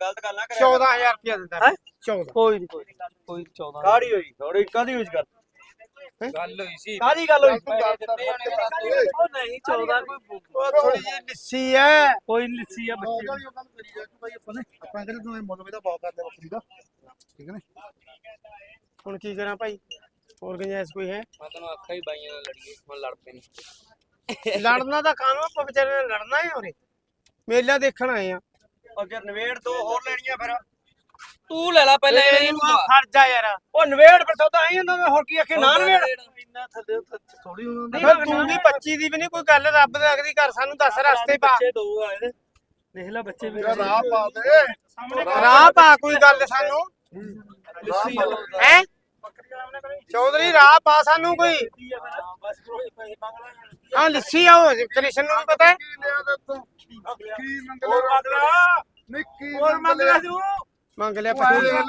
ਗਲਤ ਗੱਲ ਨਾ ਕਰਿਆ 14000 ਰੁਪਇਆ ਦਿੰਦਾ ਹੈਂ? 14 ਕੋਈ ਨਹੀਂ ਕੋਈ ਨੀ, ਕੋਈ 14 ਕਾੜੀ ਹੋਈ? ਥੋੜੀ ਕਾਦੀ ਯੂਜ਼ ਕਰ ਗੱਲ? ਹੋਈ ਸੀ। ਕਾਦੀ ਗੱਲ ਹੋਈ? ਉਹ ਨਹੀਂ 14 ਕੋਈ ਉਹ ਥੋੜੀ ਜਿਹੀ ਲਿੱਸੀ ਐ। ਕੋਈ ਨੀ ਲਿੱਸੀ ਆ ਬੱਚੇ ਵਾਲੀ ਉਹ ਗੱਲ ਕਰੀ ਆ ਕਿ ਭਾਈ ਆਪਾਂ ਨੇ ਆਪਾਂ ਕਹਿੰਦੇ ਤੂੰ ਇਹ ਮੁੱਲ ਵੀ ਤਾਂ ਬਹੁਤ ਕਰਦੇ ਬੱਕਰੀ ਦਾ। ਠੀਕ ਹੈ ਨੇ? ਹੁਣ ਕੀ ਕਰਾਂ ਭਾਈ? ਹੋਰ ਗੁੰਜਾਇਸ਼ ਕੋਈ ਹੈ? ਮੈਂ ਤੈਨੂੰ ਆਖਿਆ ਹੀ ਬਾਈਆਂ ਨਾਲ ਲੜੀਏ ਹੁਣ ਲੜ ਪਏ ਨੀ। ਲੜਨਾ ਤਾਂ ਕਾਨੂੰਨ ਆਪਾਂ ਵਿਚਾਰੇ ਨੇ ਲੜਨਾ ਹੈ ਉਰੇ। ਮੇਲਾ ਦੇਖਣ ਆਏ ਆ। ਅੱਗੇ ਨਵੇੜ ਦੋ ਹੋਰ ਲੈਣੀਆਂ ਫਿਰ। ਤੂੰ ਲੈ ਲੈ ਪਹਿਲਾਂ ਇਹ ਇਹਨੂੰ ਨੂੰ ਖੜ ਜਾ ਯਾਰ। ਉਹ ਨਵੇੜ ਫਿਰ ਸੌਦਾ ਆਈ ਜਾਂਦਾ ਮੈਂ ਹੋਰ ਕੀ ਆਖੇ ਨਾ ਨਵੇੜ। ਇੰਨਾ ਥੱਲੇ ਥੋੜੀ ਹੁੰਦਾ ਫਿਰ ਤੂੰ ਵੀ 25 ਦੀ ਵੀ ਨਹੀਂ ਕੋਈ ਗੱਲ ਰੱਬ ਦਾ ਅਗਦੀ ਕਰ ਸਾਨੂੰ ਦੱਸ ਰਸਤੇ ਪਾ। ਬੱਚੇ ਦੋ ਦੇਖ ਲੈ ਬੱਚੇ ਵੀ ਤੇਰਾ ਰਾਹ ਪਾ ਦੇ। ਰਾਹ ਪਾ ਕੋਈ ਗੱਲ ਸਾਨੂੰ। ਹੈ? ਚੌਧਰੀ ਰਾਹ ਪਾ ਸਾਨੂੰ ਕੋਈ। ਹਾਂ ਲੱਸੀ ਆ ਉਹ ਕ੍ਰਿਸ਼ਨ ਨੂੰ ਵੀ ਪਤਾ ਹੈ। ਕੀ ਲਿਆ? ਦੇ ਤੂੰ ਕੀ ਮੰਗ ਹੋਰ ਲਿਆ? ਮੰਗਲਾ ਨਿੱਕੀ ਹੋਰ ਮੰਗ ਲੈ ਤੂੰ? ਮੰਗ ਲਿਆ ਪੱਕੀ ਲੈ,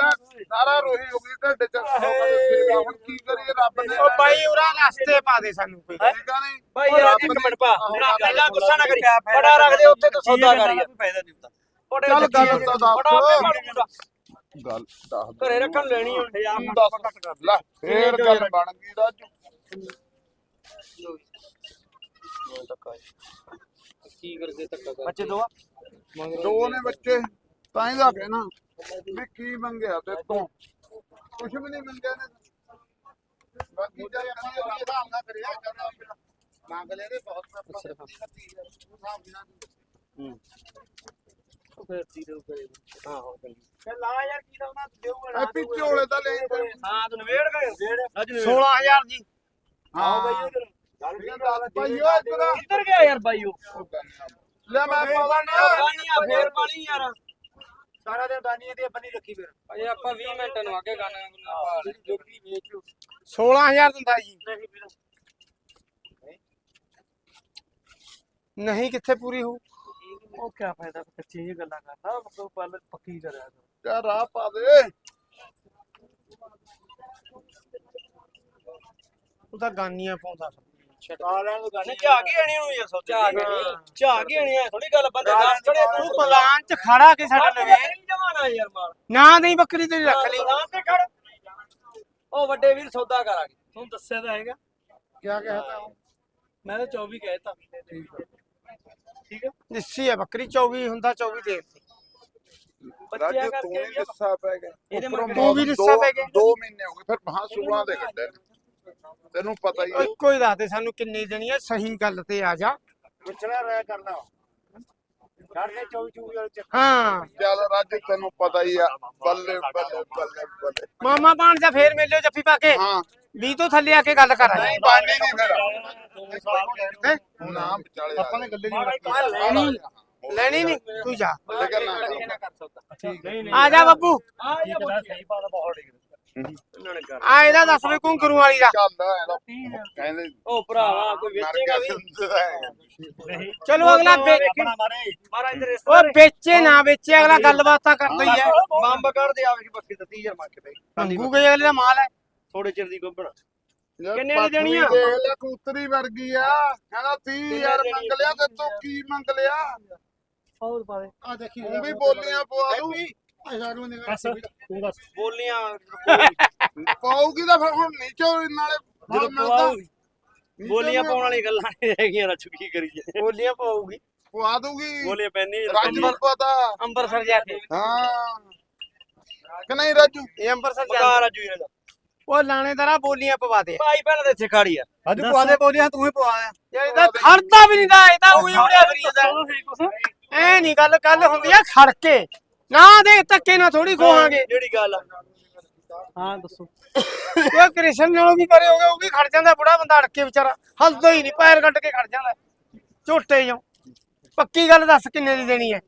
ਸਾਰਾ ਰੋਹੀ ਹੋ ਗਈ ਢਿੱਡ ਚ ਹੁਣ ਕੀ ਕਰੀਏ ਰੱਬ ਨੇ ਉਹ ਬਾਈ ਉਰਾ ਰਸਤੇ ਪਾ ਦੇ ਸਾਨੂੰ ਕੋਈ। ਆ ਨਹੀਂ? ਭਾਈ ਯਾਰ ਇੱਕ ਮਿੰਟ ਪਾ। ਪਹਿਲਾਂ ਗੁੱਸਾ ਨਾ ਕਰੀ। ਬੜਾ ਰੱਖ ਦੇ ਉੱਥੇ ਤੂੰ ਸੌਦਾ ਕਰ। ਫਾਇਦਾ ਨਹੀਂ ਹੁੰਦਾ। ਚੱਲ ਗੱਲ ਤਾਂ ਦੱਸ। ਗੱਲ ਦੱਸ ਘਰੇ ਰੱਖਣ ਲੈਣੀ ਹੁਣ ਯਾਰ ਤੂੰ ਦੱਸ ਲੈ ਫੇਰ ਗੱਲ ਬਣ ਗਈ ਰਾਜੂ। ਕੀ ਕਰਦੇ ਧੱਕਾ ਕਰ ਬੱਚੇ ਦੋ ਆ? ਦੋ ਨੇ ਬੱਚੇ। ਤਾਂ ਹੀ ਦਾ ਕਹਿਣਾ ਵੀ ਕੀ ਮੰਗਿਆ ਤੇ ਤੂੰ ਕੁਛ ਵੀ ਨਹੀਂ ਮੰਗਿਆ ਨੇ ਬਾਕੀ ਜਾ ਹਿਸਾਬ ਨਾ ਕਰਿਆ ਕਰਨਾ। ਮੰਗ ਲੈ ਦੇ ਬਹੁਤ ਨਾਲ। ਫਿਰ ਤੀਰੇ ਕਰੇ? ਹਾਂ ਹੋ ਚੱਲ ਲਾ ਯਾਰ ਕੀ ਦਾ ਉਹਨਾਂ ਐ ਪਿੱਛੇ ਵਾਲੇ ਤਾਂ ਲੈ ਹਾਂ ਤੂੰ ਨਵੇੜ ਗਏ। ਅੱਜ ਨਵੇੜ 16000 ਜੀ ਹਾਂ। ਬਈ ਉਧਰ ਗੱਲ ਠੀਕ ਆ, ਦੱਸ ਭਾਈ ਓਏ ਤੇਰਾ ਕਿੱਧਰ ਗਿਆ ਯਾਰ ਬਾਈ ਉਹ ਲੈ ਮੈਂ ਪਾਵਾਂ ਗਾਨੀਆਂ ਫੇਰ ਪਾਣੀ ਯਾਰ। ਸਾਰਾ ਦਿਨ ਦਾਨੀਆਂ ਦੀ ਬੰਨੀ ਰੱਖੀ ਫਿਰ। ਅਜੇ ਆਪਾਂ 20 ਮਿੰਟ ਨੂੰ ਅੱਗੇ ਗਾਣਾ ਗੁਣਾ ਜੋਗੀ ਵੇਚ 16000 ਦਿੰਦਾ ਜੀ। ਨਹੀਂ ਕਿੱਥੇ ਪੂਰੀ ਹੋ ਉਹ ਕੀ ਫਾਇਦਾ ਕੱਚੀ ਜਿਹੀ ਗੱਲਾਂ ਕਰਦਾ ਮਤਲਬ ਪਹਿਲੇ ਪੱਕੀ ਕਰਿਆ ਕਰ। ਯਾ ਰਾਹ ਪਾ ਦੇ। ਉਹ ਤਾਂ ਗਾਨੀਆਂ ਪਾਉਂਦਾ ਸਾਰਿਆਂ ਨੂੰ ਗਾਣੀ ਝਾ ਕੇ ਆਣੀ ਨੂੰ ਯਾਰ ਸੋਚਿਆ ਝਾਕ ਆਣੀ। ਝਾ ਕੇ ਆਣੀ ਆ ਥੋੜੀ ਗੱਲ ਬੰਦੇ ਦੱਸ ਖੜੇ ਤੂੰ ਪਲਾਨ ਚ ਖੜਾ ਕੇ ਸਾਡੇ ਲਵੇ ਨਹੀਂ ਜਮਾਨਾ ਯਾਰ ਮਾਲ। ਨਾ ਨਹੀਂ ਬੱਕਰੀ ਤੇਰੀ ਰੱਖ ਲਈ। ਰਾਮ ਤੇ ਖੜ। ਉਹ ਵੱਡੇ ਵੀਰ ਸੌਦਾ ਕਰਾਂਗੇ। ਤੁਹਾਨੂੰ ਦੱਸਿਆ ਤਾਂ ਹੈਗਾ। ਕੀ ਕਹਤਾ ਮੈਂ ਤਾਂ 24 ਕਹਿਤਾ। ਠੀਕ ਹੈ ਨਿੱਸੀ ਹੈ ਬੱਕਰੀ 24 ਹੁੰਦਾ 24 ਦੇ ਬੱਚਿਆਂ ਤੂੰ ਕਰਕੇ ਹੀ ਲਿੱਸਾ ਪੈ ਗਿਆ। ਤੂੰ ਵੀ ਲਿੱਸਾ ਪੈ ਗਿਆ। ਦੋ ਮਹੀਨੇ ਹੋ ਗਏ ਫਿਰ ਮਹਾ 16 ਦੇ ਕੱਢੇ ਨੇ। ਤੈਨੂੰ ਪਤਾ ਹੀ ਹੈ। ਇੱਕੋ ਹੀ ਦੱਸ ਦੇ ਸਾਨੂੰ ਕਿੰਨੀ ਦੇਣੀ ਹੈ ਸਹੀ ਗੱਲ ਤੇ ਆ ਜਾ। ਵਿਚੜਾ ਰਹਿ ਕਰਨਾ। ਸਾਡੇ 24 24 ਵਾਲੇ ਹਾਂ। ਚੱਲ ਰਾਜੂ ਤੈਨੂੰ ਪਤਾ ਹੀ ਆ। ਬੱਲੇ ਬੱਲੇ ਬੱਲੇ ਬੱਲੇ। ਮਾਮਾ ਬਾਣ ਜਾ ਫੇਰ ਮਿਲਿਓ ਜੱਫੀ ਪਾ ਕੇ। ਹਾਂ। 20 ਤੋਂ ਥੱਲੇ ਆ ਕੇ ਗੱਲ ਕਰਾਂਗੇ ਨਹੀਂ ਬਾਨੀ ਨਹੀਂ ਫਿਰ। ਹੈਂ? ਨਾ ਵਿਚਾਲੇ ਆਪਾਂ ਨੇ ਗੱਲੇ ਲੈਣੀ ਲੈਣੀ ਨਹੀਂ। ਤੂੰ ਜਾ। ਕਰ। ਨਹੀਂ ਨਹੀਂ ਆ ਜਾ ਬੱਬੂ ਆ ਜਾ ਸਹੀ ਪਾਲਾ ਬਹੁਤ ਕਰ ਆ ਇਹਦਾ ਦੱਸ ਵੀ ਕੁੰਕਰੂ ਵਾਲੀ ਦਾ? ਚੱਲ ਇਹਦਾ। ਕਹਿੰਦੇ ਉਹ ਭਰਾਵਾ ਕੋਈ ਵੇਚੇਗਾ ਵੀ? ਨਹੀਂ। ਚਲੋ ਅਗਲਾ ਵੇ- ਮਾਰਾ ਇਧਰ ਇਸ ਉਹ ਵੇਚੇ ਨਾ ਵੇਚੇ ਅਗਲਾ ਗੱਲਬਾਤ ਤਾਂ ਕਰਦਾ ਹੀ। ਹੈ ਬੰਬ ਕਰ ਦੇ ਆਵੇ ਬੱਕੀ ਤੇ 30000 ਮੰਗ ਕੇ ਬਈ ਮੰਗੂ ਗਏ ਅਗਲੇ ਦਾ ਮਾਲ ਹੈ। ਥੋੜੇ ਚਿਰ ਦੀ ਯਾਰ ਕਿੰਨੇ ਦੀ ਦੇਣੀ ਆ? ਦੇਖ ਲੈ ਕੂਤਰੀ ਵਰਗੀ ਆ। ਕਹਿੰਦਾ 30000 ਮੰਗ ਲਿਆ ਤੇ ਤੂੰ ਕੀ ਮੰਗ ਲਿਆ? ਹੋਰ ਦੇ। ਆ ਦੇਖੀ ਤੂੰ ਵੀ ਬੋਲੀਆਂ ਪਵਾ ਦੂ ਦੱਸ ਤੂੰ ਦੱਸ। ਬੋਲੀਆਂ ਪਾਉਗੀ ਤਾਂ ਫਿਰ ਹੁਣ ਨੀਚੋ ਨਾਲੇ ਫਲ ਜਦੋਂ ਮਿਲਦਾ। ਪਵਾਉਗੀ ਬੋਲੀਆਂ ਪਾਉਣ ਵਾਲੀ ਗੱਲਾਂ ਨਹੀਂ ਹੈਗੀਆਂ ਰਾਜੂ ਕੀ ਕਰੀਏ। ਬੋਲੀਆਂ ਪਾਉਗੀ ਪਵਾ ਦੂਗੀ ਬੋਲੀਆਂ ਪੈਣੀ ਰਾਜੂ ਨੂੰ ਪਤਾ ਅੰਬਰਸਰ ਜਾ ਕੇ। ਹਾਂ। ਕਿ ਨਹੀਂ ਰਾਜੂ? ਇਹ ਅੰਬਰਸਰ ਜਾ ਪਕਾ ਰਾਜੂ ਇਹਦਾ। ਉਹ ਲਾਣੇਦਾਰਾ ਬੋਲੀਆਂ ਪਵਾ ਦੇ। ਭਾਈ ਪਹਿਲਾਂ ਤੇ ਇੱਥੇ ਖੜੀ ਆ। ਅੱਜ ਪਵਾ ਦੇ ਬੋਲੀਆਂ ਤੂੰ ਹੀ ਪਵਾ ਯਾਰ ਇਹਦਾ ਖੜਦਾ ਵੀ ਨਹੀਂ ਦਾ ਇਹ ਤਾਂ ਉਹੀ ਉੜਿਆ ਫਰੀਦਾ ਐ ਨਹੀਂ ਗੱਲ ਕੱਲ ਹੁੰਦੀ ਆ ਖੜ ਕੇ ਨਾ ਦੇ ਧੱਕੇ ਨਾਲ ਥੋੜੀ ਖੋਵਾਂਗੇ ਜਿਹੜੀ ਗੱਲ ਆ। ਹਾਂ ਦੱਸੋ। ਉਹ ਕ੍ਰਿਸ਼ਨ ਨਾਲੋਂ ਵੀ ਪਰੇ ਹੋ ਗਿਆ ਉਹ ਵੀ ਖੜ ਜਾਂਦਾ ਬੁੜਾ ਬੰਦਾ ਅੜ ਕੇ ਵਿਚਾਰਾ। ਹੱਸਦਾ ਹੀ ਨਹੀਂ ਪੈਰ ਕੱਢ ਕੇ ਖੜ ਜਾਂਦਾ। ਝੋਟੇ ਜੋ ਪੱਕੀ ਗੱਲ ਦੱਸ ਕਿੰਨੇ ਦੀ ਦੇਣੀ ਹੈ?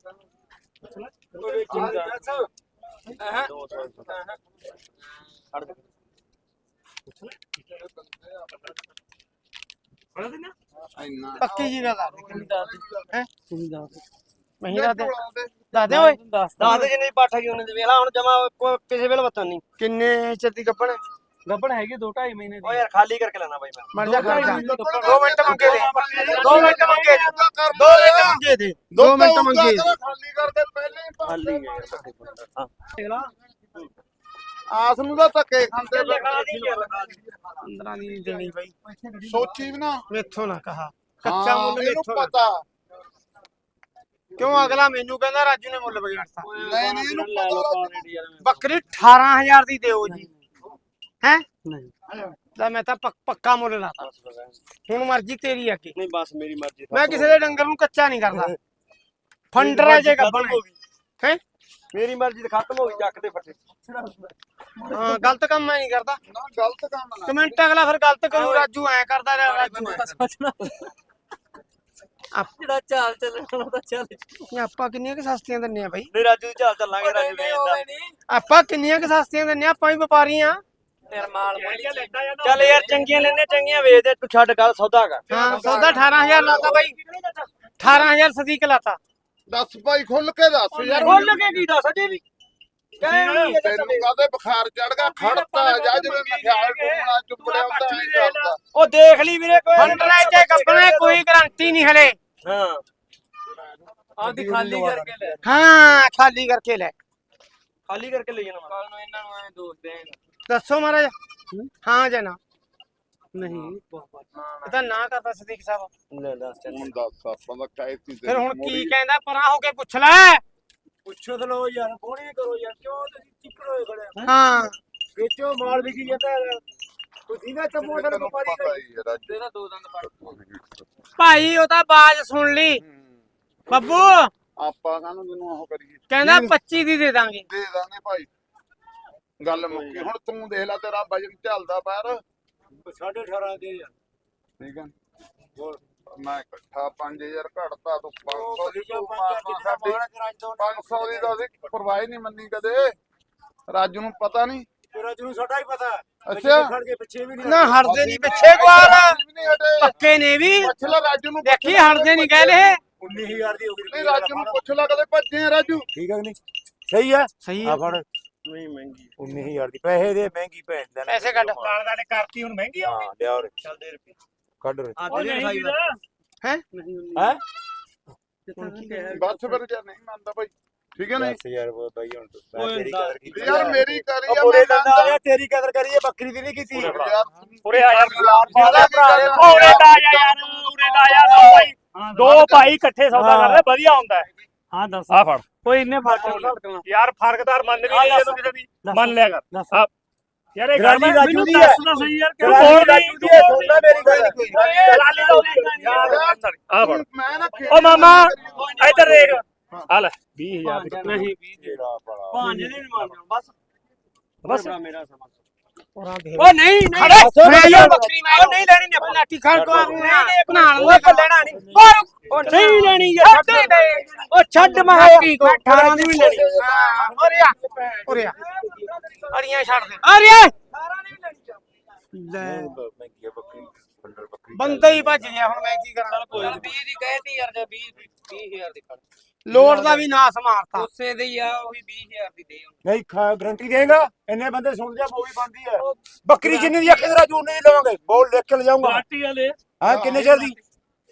ਪੱਕੀ ਜੀ ਗੱਲ ਆ। ਹੈ? ਤੂੰ ਹੀ ਦੱਸ। ਮਹੀਨਾ ਦੇ ਢੋਲਾਂ ਦੇ। ਦੱਸ ਦੇ ਓਏ। ਦੱਸ ਦੱਸ ਦੇ ਜਿੰਨੇ ਦੀ ਪਾਠਾ ਕੀ ਉਹਨੇ ਦੇ। ਵੇਲਾ ਹੁਣ ਜਮਾ ਕਿਸੇ ਵੇਲੇ ਵਤਨ ਨਹੀਂ। ਕਿੰਨੇ ਚਿਰ ਦੀ ਗੱਪਣ ਗੱਬੜ ਹੈਗੀ 2 2.5 ਮਹੀਨੇ ਓ ਦੀ ਯਾਰ ਖਾਲੀ ਕਰਕੇ ਲੈਣਾ ਬਾਈ ਮੈਂ। ਮਰ ਜਾ ਦੋ ਦੋ ਮਿੰਟ ਮੰਗੇ ਦੇ। ਦੋ ਮਿੰਟ ਮੰਗੇ ਦੇ। ਦੋ ਮਿੰਟ ਮੰਗੇ ਦੇ। ਦੋ ਮਿੰਟ ਮੰਗੇ ਦੇ। ਖਾਲੀ ਕਰਦੇ ਪਹਿਲੇ ਹੀ ਖਾਲੀ ਹੈ। ਆਸ ਨੂੰ ਤਾਂ ਧੱਕੇ ਖਾਂਦੇ ਪਏ। 15 ਦੀ ਨਹੀਂ ਦੇਣੀ ਬਾਈ। ਸੋਚੀ ਵੀ ਨਾ। ਮੇਥੋਂ ਨਾ ਕਹਾ। ਕੱਚਾ ਮੁੱਲ ਮੇਥੋਂ ਨਾ। ਪਤਾ। ਕਿਉਂ ਅਗਲਾ ਮੈਨੂੰ ਕਹਿੰਦਾ ਰਾਜੂ ਨੇ ਮੁੱਲ ਵਿਗਾੜਤਾ ਨਹੀਂ ਨਹੀਂ ਇਹਨੂੰ ਪਤਾ ਬੱਕਰੀ 18000 ਦੀ ਦਿਓ ਜੀ। ਹੈ? ਨਹੀਂ। ਲੈ ਮੈਂ ਤਾਂ ਪੱਕ- ਮੁੱਲ ਲਾਤਾ। ਹੁਣ ਮਰਜ਼ੀ ਤੇਰੀ ਆ ਕੀ ਨਹੀਂ ਬਸ ਮੇਰੀ ਮਰਜ਼ੀ ਮੈਂ ਕਿਸੇ ਦੇ ਡੰਗਰ ਨੂੰ ਕੱਚਾ ਨਹੀਂ ਕਰਦਾ। ਫੰਡਰ ਜੇ ਗੱਬਣ ਹੈ ਮੇਰੀ ਮਰਜ਼ੀ ਤੇ ਖਤਮ ਹੋ ਗਈ ਚੱਕ ਦੇ ਫੱਟੇ। ਹਾਂ ਗਲਤ ਕੰਮ ਮੈਂ ਨਹੀਂ ਕਰਦਾ। ਨਾ ਗਲਤ ਕੰਮ ਨਾ। ਕਮੈਂਟ ਅਗਲਾ ਫਿਰ ਗਲਤ ਕਰੂ ਰਾਜੂ ਐ ਕਰਦਾ ਰਿਹਾ ਰਾਜੂ ਐਂ ਕਰਦਾ। ਆਪ- ਜਿਹੜਾ ਚਾਲ ਚੱਲਣਾ ਤਾਂ ਚੱਲ ਆਪਾਂ ਕਿੰਨੀਆਂ ਕਿ ਸਸਤੀਆਂ ਦਿੰਨੇ ਆ ਬਾਈ? ਨਹੀਂ ਰਾਜੂ ਦੀ ਚਾਲ ਚੱਲਾਂਗੇ ਰਾਜੂ ਇੰਦਾ ਆਪਾਂ ਕਿੰਨੀਆਂ ਕਿ ਸਸਤੀਆਂ ਦਿੰਨੇ ਆ? ਆਪਾਂ ਵੀ ਵਪਾਰੀ ਆ। ਮਾਲ ਚੱਲ ਯਾਰ ਚੰਗੀਆਂ ਲੈਣੇ ਚੰਗੀਆਂ ਵੇਚ ਦੇ ਤੂੰ ਛੱਡ ਕਰ ਸੌਦਾ ਕਰ ਹਾਂ ਸੌਦਾ 18000 ਲਾਤਾ ਬਾਈ। 18000 ਸਦੀਕ ਲਾਤਾ। ਦੱਸ ਭਾਈ ਖੁੱਲ ਕੇ ਦੱਸ ਯਾਰ। ਖੁੱਲ ਕੇ ਕੀ ਦੱਸ ਅਜੇ ਵੀ। ਤੈਨੂੰ ਕਾਹਦੇ ਬੁਖਾਰ ਚੜ ਗਿਆ ਖੜਤਾ ਜਾ ਜਿਵੇਂ ਮਖਿਆਲ ਟੁਕਣਾ ਚੁੱਪੜਿਆ ਹੁੰਦਾ ਐ ਕਰਦਾ। ਉਹ ਦੇਖ ਲਈ ਵੀਰੇ ਕੋਈ ਫੰਡਰ ਹੈ ਜੇ ਗੱਬਣੇ ਕੋਈ ਗਾਰੰਟੀ ਨਹੀਂ ਹਲੇ। ਹਾਂ। ਆਪਦੀ ਖਾਲੀ ਕਰਕੇ ਲੈ। ਹਾਂ ਖਾਲੀ ਕਰਕੇ ਲੈ। ਖਾਲੀ ਕਰਕੇ ਲੈ ਜਾਣਾ। ਕੱਲ ਨੂੰ ਇਹਨਾਂ ਨੂੰ ਐ ਦੋਸਤ ਦੇਣ। ਦੱਸੋ ਮਹਾਰਾਜ। ਹਾਂ? ਜਾਂ ਨਾ? ਨਹੀਂ। ਇਹ ਤਾਂ ਨਾ ਕਰਦਾ ਸਦੀਕ ਸਾਹਿਬ। ਲੈ ਦੱਸ ਚੱਲ। ਹੁਣ ਦੱਸ ਆਪਾਂ ਦਾ ਕਾਇਤੀ ਤੇ ਫਿਰ ਹੁਣ ਕੀ ਕਹਿੰਦਾ? ਪਰਾਂ ਹੋ ਕੇ ਪੁੱਛ ਲੈ। ਪੁੱਛੋ ਤੇ ਲੋ ਯਾਰ ਬੋਣੀ ਕਰੋ ਯਾਰ ਕਿਉਂ ਤੁਸੀਂ ਚਿੱਕੜ ਹੋਏ ਖੜੇ ਹਾਂ? ਵੇਚੋ ਮਾਲ ਵਿਕੀ ਜਾਂਦਾ ਹੈ ਤੁਸੀਂ ਨਾ ਟਮੋਟਰ ਤੈਨੂੰ ਵਪਾਰੀ ਪਤਾ ਹੀ ਹੈ ਰਾਜੂ। ਤੇਰਾ ਦੋ ਦੰਦ ਪੜ ਭਾਈ ਉਹ ਤਾਂ ਬਾਜ ਸੁਣ ਲਈ। ਬੱਬੂ! ਆਪਾਂ ਕਾਹਨੂੰ ਜਿਹਨੂੰ ਉਹ ਕਰੀਏ। ਕਹਿੰਦਾ 25 ਦੀ ਦੇ ਦਾਂਗੇ। ਦੇ ਦਾਂਗੇ ਭਾਈ। ਗੱਲ ਮੁੱਕੀ। ਹੁਣ ਤੂੰ ਦੇਖ ਲੈ ਤੇਰਾ ਵਜਨ ਚੱਲਦਾ ਬਾਹਰ 18.5 ਦੇ ਯਾਰ ਠੀਕ ਹੈ ਹੋਰ। ਮੈਂ ਇਕੱਠਾ 5000 ਘਟਤਾ ਤੂੰ 500 ਦੀ ਤੂੰ ਮਾਰਨਾ ਸਾਡੀ 500 ਦੀ ਤਾਂ ਅਸੀਂ ਪਰਵਾਹ ਹੀ ਨਹੀਂ ਮੰਨੀ ਕਦੇ। ਰਾਜੂ ਨੂੰ ਪਤਾ ਨਹੀਂ। ਰਾਜੂ ਨੂੰ ਸਾਡਾ ਹੀ ਪਤਾ। ਅੱਛਾ। ਖੜ ਕੇ ਪਿੱਛੇ ਵੀ ਨਾ ਹਟਦੇ ਨਹੀਂ ਪਿੱਛੇ ਨਹੀਂ ਹਟੇ। ਪੱਕੇ ਨੇ ਵੀ। ਪੁੱਛ ਲੈ ਰਾਜੂ ਨੂੰ ਦੇਖੀ ਹਟਦੇ ਨਹੀਂ ਕਹਿ ਲਏ। 19000 ਦੀ ਹੋ ਨਹੀਂ ਰਾਜੂ ਨੂੰ ਪੁੱਛ ਲੈ ਕਦੇ ਭੱਜੇ ਆ ਰਾਜੂ। ਠੀਕ ਹੈ ਨਹੀਂ? ਸਹੀ ਹੈ? ਸਹੀ ਆ ਫੜ। ਨਹੀਂ ਮਹਿੰਗੀ। 19000 ਦੀ। ਪੈਸੇ ਦੇ ਮਹਿੰਗੀ ਭੈਣ ਦਾ ਪੈਸੇ ਕੱਢ ਲਾਲਦਾ ਨੇ ਕਰਤੀ ਹੁਣ ਮਹਿੰਗੀ ਆ ਹਾਂ ਲਿਆ ਉਰੇ ਚੱਲ ਦੇ ਰੁਪਏ। ਕੱਢ ਰੇ ਉਹ ਨਹੀਂ ਹੈ? ਹੈ? ਬਸ ਫਿਰ ਜੇ ਨਹੀਂ ਮੰਨਦਾ ਭਾਈ। ਠੀਕ ਹੈ ਨਹੀਂ? 10000 ਰੁਪਏ ਬਾਈ ਹੁਣ ਤੂੰ ਮੈਂ ਤੇਰੀ ਕਦਰ ਕੀਤੀ ਯਾਰ ਮੇਰੀ ਕਰੀ ਆ ਪੂਰੇ ਮੈਂ ਦੰਦਾ ਮੰਨਦਾ। ਆ ਤੇਰੀ ਕਦਰ ਕਰੀਏ ਬੱਕਰੀ ਦੀ ਨਹੀਂ ਕੀਤੀ। ਯਾਰ ਉਰੇ ਆ ਯਾਰ ਫਾਦਾ ਭਰਾ। ਦੇ ਉਰੇ ਦਾ ਆ ਯਾਰ। ਉਰੇ ਦਾ ਆ ਦੋ ਭਾਈ ਦੋ ਭਾਈ ਇਕੱਠੇ ਸੌਦਾ ਕਰਦੇ ਵਧੀਆ ਹੁੰਦਾ। ਹਾਂ ਦੱਸ। ਆ ਫੜ। ਕੋਈ ਇੰਨੇ ਫ਼ਰਕ ਨਹੀਂ ਯਾਰ ਫਰਕਦਾਰ ਮੰਨ ਵੀ ਨਹੀਂ ਜਦੋਂ ਕਿਸੇ ਦੀ ਮੰਨ ਲਿਆ ਕਰ। ਦੱਸ। ਆ ਯਾਰ ਇਹ ਗੱਲ ਮੈਨੂੰ ਰਾਜੂ ਦੀ ਹੈ। ਦੱਸ ਤਾਂ ਸਹੀ ਯਾਰ ਕਿਉਂ ਬੋਲ ਰਾਜੂ ਦੀ ਹੈ ਸੁਣਦਾ ਮੇਰੀ ਗੱਲ। ਗਰਾਲੀ ਦਾ ਉਹਦੀ ਆ ਨਾ ਓ ਮਾਮਾ ਇੱਧਰ ਦੇਖ। ਆ ਲੈ 20000 ਦੀ ਨਹੀਂ 20 ਦੇ ਪੰਜ ਦੇ ਨਹੀਂ ਮਾਰਨਾ ਬਸ। ਬਸ। ਮੇਰਾ ਸਮਾਂ। ਉਹ ਨਹੀਂ ਨਹੀਂ। ਮੈਂ ਇਹ ਬੱਕਰੀ ਮੈਂ ਨਹੀਂ ਲੈਣੀ ਨੇ ਆਪਣੀ ਲਾਠੀ ਖੜ। ਕੋ ਨਹੀਂ ਨਹੀਂ ਬਣਾ ਲਓ ਲੈਣਾ ਨਹੀਂ। ਉਹ ਨਹੀਂ ਲੈਣੀ ਯਾਰ। ਛੱਡ ਉਹ ਛੱਡ ਮੈਂ ਕੀ। ਕੋ 18 ਦੀ ਵੀ ਲੈਣੀ। ਉਰੇ ਆ ਉਰੇ ਆ ਅੜੀਆਂ ਛੱਡ ਦੇ। ਅਰੇ ਲੈ। ਮਹਿੰਗੀ ਹੈ ਬੱਕਰੀ। ਬੰਡਲ ਬੱਕਰੀ ਬੰਦਾ ਹੀ ਭੱਜ ਗਿਆ ਹੁਣ ਮੈਂ ਕੀ ਕਰਾਂ? ਕੋਈ 20 ਦੀ ਕਹਿਤੀ ਯਾਰ ਜੇ 20 20000 ਦੀ ਫੜ। ਲੋੜ ਦਾ ਵੀ ਨਾਸ ਮਾਰਤਾ ਉਸੇ ਦੇ ਹੀ ਆ ਉਹੀ 20000 ਦੀ ਦੇ ਨਹੀਂ ਖਾ ਗਰੰਟੀ ਦੇਗਾ? ਇੰਨੇ ਬੰਦੇ ਸੁਣ ਜਾ ਬੋਲੀ ਬੰਦੀ ਹੈ ਬੱਕਰੀ ਜਿੰਨੀ ਦੀ ਅੱਖੇ ਤੇਰਾ ਜੂਨ ਨਹੀਂ ਲਵਾਂਗੇ? ਬੋਲ ਲਿਖ ਕੇ ਲਿਜਾਊਂਗਾ ਪਾਰਟੀ ਵਾਲੇ। ਹਾਂ ਕਿੰਨੇ ਚਿਰ ਦੀ?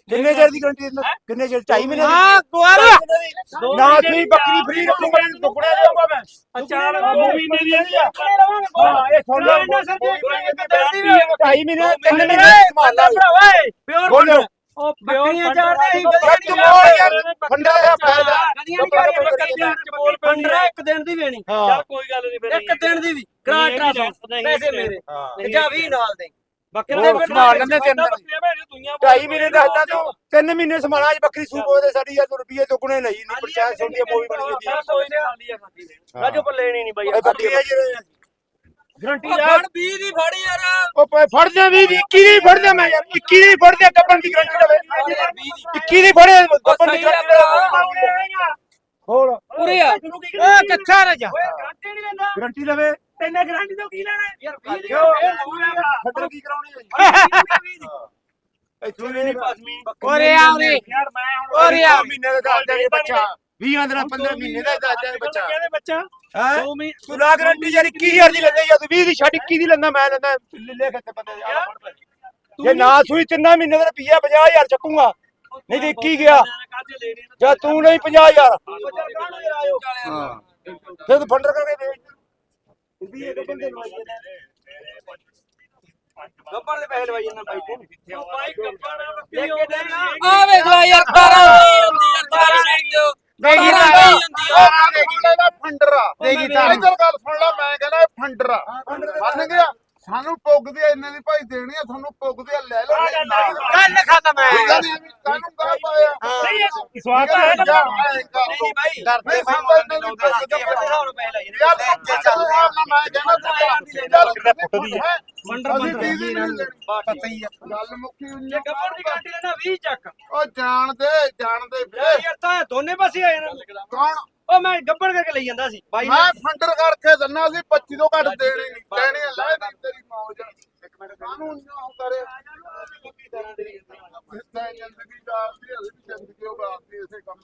ਕਿੰਨੇ ਚਿਰ ਦੀ ਗਰੰਟੀ ਦਿੰਦਾ? ਕਿੰਨੇ ਚਿਰ? ਢਾਈ ਮਹੀਨੇ ਹਾਂ ਕੁਆਰ ਨਾ ਫਰੀ ਬੱਕਰੀ ਫਰੀ ਰੱਖੂਗਾ ਟੁਕੜਾ ਦੇਊਂਗਾ ਮੈਂ। ਅਚਾਰ ਦੋ ਮਹੀਨੇ ਦੀ ਹੈ ਹਾਂ ਇਹ ਸੁਣ ਲੈ ਢਾਈ ਮਹੀਨੇ ਤਿੰਨ ਮਹੀਨੇ ਸੰਭਾਲ ਲਾ ਪਿਓਰ ਬੋਲੋ। ਉਹ ਬੱਕਰੀਆਂ ਚਾਰ ਦੇ ਬੱਕਰੀ ਮੋੜ ਯਾਰ ਫੰਡਾ ਦਾ ਫਾਇਦਾ। ਪੰਦਰਾਂ ਇੱਕ ਦਿਨ ਦੀ ਵੇਣੀ। ਹਾਂ। ਕੋਈ ਗੱਲ ਨਹੀਂ ਇੱਕ ਦਿਨ ਦੀ ਵੀ ਕਰਾ ਟਰਾਸ ਪੈਸੇ ਮੇਰੇ। ਹਾਂ। ਤੇ ਜਾ 20 ਨਾਲ ਦੇ। ਬੱਕਰੇ ਉਹ ਸੰਭਾਲ ਲੈਂਦੇ ਤਿੰਨ ਢਾਈ ਮਹੀਨੇ ਦੱਸਦਾ ਤੂੰ ਤਿੰਨ ਮਹੀਨੇ ਸੰਭਾਲਾ ਅੱਜ ਬੱਕਰੀ ਸੂਪ ਉਹਦੇ ਸਾਡੀ ਯਾਰ ਤੂੰ ਰੁਪਏ ਦੁੱਗਣੇ ਲਈ ਨਹੀਂ ਪੰਚਾਇਤ ਸੁਣਦੀ ਮੂਵੀ ਬਣੀ ਜਾਂਦੀ ਹੈ। ਰਾਜੋ ਪਰ ਲੈਣੀ ਨਹੀਂ ਬਾਈ ਇਹ ਬੱਕਰੀ ਹੈ ਜਿਹੜੇ ਗਰੰਟੀ ਫੜ 20 ਦੀ ਫੜ ਯਾਰ। ਉਹ ਪਏ ਫੜ ਦੇ ਵੀ 21 ਦੀ ਫੜ ਦੇ ਮੈਂ ਯਾਰ 21 ਦੀ ਫੜ ਦੇ ਗੱਪਣ ਦੀ ਗਰੰਟੀ ਲਵੇ 21 ਦੀ ਫੜੇ ਗੱਪਣ ਦੀ ਗਰੰਟੀ ਲਵੇ ਹੋਰ। ਉਰੇ ਆ। ਓ ਕਿੱਥੇ ਰਹਿ ਜਾ ਗਰੰਟੀ ਲਵੇ ਤੈਨੇ ਗਾਰੰਟੀ ਤੋਂ ਕੀ ਲੈਣਾ? ਯਾਰ 20 ਦੀ ਖੱਦਰ ਕੀ ਕਰਾਉਣੀ ਹੈ ਇੱਥੇ ਵੀ ਨਹੀਂ ਓਰੇ ਆ ਉਰੇ ਯਾਰ ਮੈਂ ਹੁਣ ਓਰੇ ਆ ਮਹੀਨੇ ਦਾ ਦੱਸ ਦੇ ਬੱਚਾ। 20 ਦਿਨਾਂ 15 ਮਹੀਨੇ ਦਾ ਦੱਸ ਦਿਆਂਗੇ ਬੱਚਾ। ਕਹਿੰਦੇ ਬੱਚਾ। ਹੈ? ਦੋ ਮਹੀਨੇ ਤੂੰ ਲਾ ਗਰੰਟੀ ਯਾਰ 21000 ਦੀ ਲੈਂਦਾ ਜਾਂ ਤੂੰ 20 ਦੀ ਛੱਡ 21 ਦੀ ਲੈਂਦਾ ਮੈਂ ਲੈਂਦਾ। ਲੈ ਕੇ ਤੇ ਬੰਦੇ ਭਾਈ। ਜੇ ਨਾ ਸੂਈ ਤਿੰਨਾਂ ਮਹੀਨੇ ਦਾ ਰੁਪਈਆ 50000 ਚੱਕੂਗਾ। ਨਹੀਂ ਤੇ 21 ਗਿਆ। ਜਾਂ ਤੂੰ ਨਹੀਂ 50000 ਹਾਂ ਫਿਰ ਤੂੰ ਫੰਡਰ ਕਰਕੇ ਵੇਚ ਵੀ ਇਹ ਬੰਦੇ ਨੂੰ ਆਈਏ ਗੱਬਰ ਦੇ ਪੈਸੇ ਲਵਾਈ ਜਾਂਦਾ ਬਾਈ ਤੂੰ ਬਾਈ ਗੱਪੜ ਆ। ਵੇਖ ਲੈ ਯਾਰ 18 ਦੀ ਹੁੰਦੀ ਆ 18 ਦੀ ਦਿਓ ਦੇਗੀ ਅਠਾਰਾਂ ਤਾਂ ਦੀ ਹੁੰਦੀ ਆ। ਉਹ ਦੇਗੀ ਦਾ ਫੰਡਰਾ ਦੇਗੀ ਤਾਂ ਇੱਧਰ ਗੱਲ ਸੁਣ ਲੈ ਮੈਂ ਕਹਿੰਦਾ ਇਹ ਫੰਡਰਾ। ਮੰਨ ਗਿਆ? ਸਾਨੂੰ ਪੁੱਗਦੀ ਆ ਇੰਨੇ ਦੀ ਭਾਈ ਦੇਣੀ ਆ ਤੁਹਾਨੂੰ ਪੁੱਗਦੀ ਆ ਲੈ ਲਓ। ਨਹੀਂ ਗੱਲ ਖਤਮ ਹੈ। ਕਾਨੂੰ ਕਾ ਪਾਇਆ ਨਹੀਂ ਤਾਂ ਹੈ ਨਾ। ਨਹੀਂ ਬਾਈ ਡਰਦੇ ਨਹੀਂ ਸਾਨੂੰ ਇੰਨੇ ਦੀ ਪੁੱਗਦੀ ਆ ਯਾਰ ਜੇ ਚੱਲ ਰਿਹਾ। ਮੈਂ ਕਹਿੰਦਾ ਚੱਲ ਵੰਡਰ ਅਸੀਂ ਤੀਹ ਦੀ ਨਹੀਂ ਲੈਣੀ। ਪਤਾ ਹੀ ਆ। ਗੱਲ ਮੁੱਕੀ ਹੋਈ ਜੇ ਗੱਪੜ ਦੀ ਗਾਂਟੀ ਲੈਣਾ 20 ਚੱਕ। ਉਹ ਜਾਣਦੇ ਜਾਣਦੇ ਵੀਰੇ ਯਾਰ ਤਾਂ ਦੋਨੇ ਪਾਸੇ ਆਏ ਨਾ। ਕੌਣ? ਉਹ ਮੈਂ ਗੱਪੜ ਕਰਕੇ ਲਈ ਜਾਂਦਾ ਸੀ। ਬਾਈ ਮੈਂ ਫੰਡਰ ਕਰਕੇ ਦਿੰਨਾ ਸੀ 25 ਤੋਂ ਘੱਟ ਦੇਣੀ ਨਹੀਂ ਆ, ਲੈ ਦੇ ਤੇਰੀ ਮੌਜ। ਇੱਕ ਮਿੰਟ ਕਾਨੂੰ ਨਾ ਕਰੇ? ਜਿੱਦਾਂ ਜ਼ਿੰਦਗੀ ਦਾ ਅਸੀਂ ਵੀ ਜ਼ਿੰਦਗੀ ਉਹ ਬਾਤ ਇਸੇ ਕੰਮ